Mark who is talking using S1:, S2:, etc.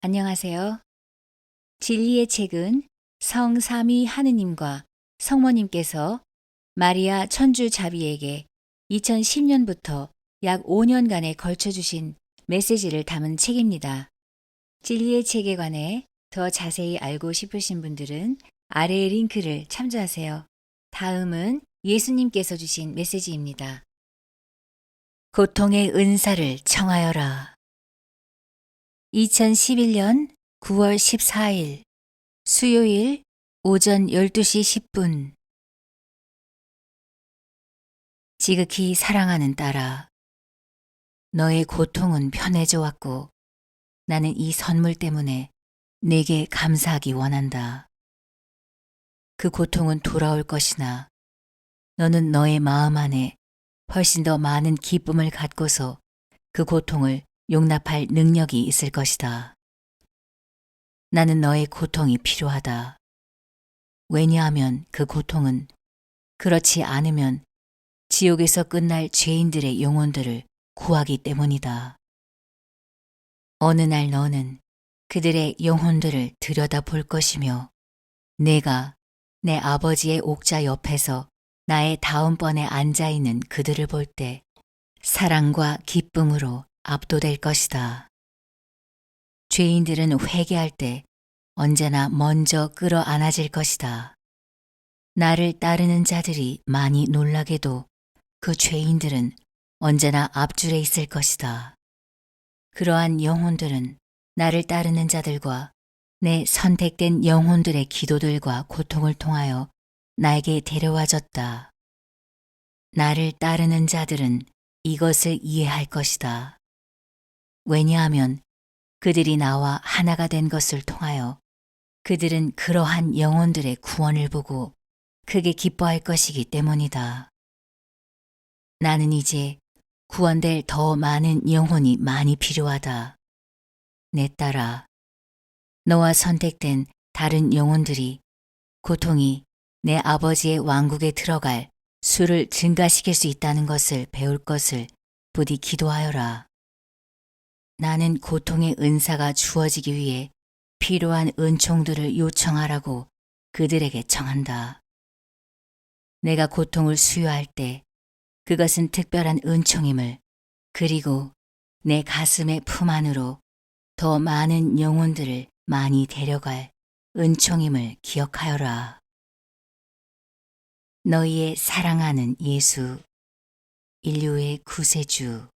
S1: 안녕하세요. 진리의 책은 성삼위 하느님과 성모님께서 마리아 천주 자비에게 2010년부터 약 5년간에 걸쳐 주신 메시지를 담은 책입니다. 진리의 책에 관해 더 자세히 알고 싶으신 분들은 아래의 링크를 참조하세요. 다음은 예수님께서 주신 메시지입니다. 고통의 은사를 청하여라. 2011년 9월 14일 수요일 오전 12시 10분 지극히 사랑하는 딸아 너의 고통은 편해져 왔고 나는 이 선물 때문에 내게 감사하기 원한다. 그 고통은 돌아올 것이나 너는 너의 마음 안에 훨씬 더 많은 기쁨을 갖고서 그 고통을 용납할 능력이 있을 것이다. 나는 너의 고통이 필요하다. 왜냐하면 그 고통은 그렇지 않으면 지옥에서 끝날 죄인들의 영혼들을 구하기 때문이다. 어느 날 너는 그들의 영혼들을 들여다 볼 것이며 내가 내 아버지의 옥자 옆에서 나의 다음번에 앉아 있는 그들을 볼 때 사랑과 기쁨으로 압도될 것이다. 죄인들은 회개할 때 언제나 먼저 끌어안아질 것이다. 나를 따르는 자들이 많이 놀라게도 그 죄인들은 언제나 앞줄에 있을 것이다. 그러한 영혼들은 나를 따르는 자들과 내 선택된 영혼들의 기도들과 고통을 통하여 나에게 데려와졌다. 나를 따르는 자들은 이것을 이해할 것이다. 왜냐하면 그들이 나와 하나가 된 것을 통하여 그들은 그러한 영혼들의 구원을 보고 크게 기뻐할 것이기 때문이다. 나는 이제 구원될 더 많은 영혼이 많이 필요하다. 내 딸아, 너와 선택된 다른 영혼들이 고통이 내 아버지의 왕국에 들어갈 수를 증가시킬 수 있다는 것을 배울 것을 부디 기도하여라. 나는 고통의 은사가 주어지기 위해 필요한 은총들을 요청하라고 그들에게 청한다. 내가 고통을 수여할 때 그것은 특별한 은총임을 그리고 내 가슴의 품 안으로 더 많은 영혼들을 많이 데려갈 은총임을 기억하여라. 너희의 사랑하는 예수, 인류의 구세주,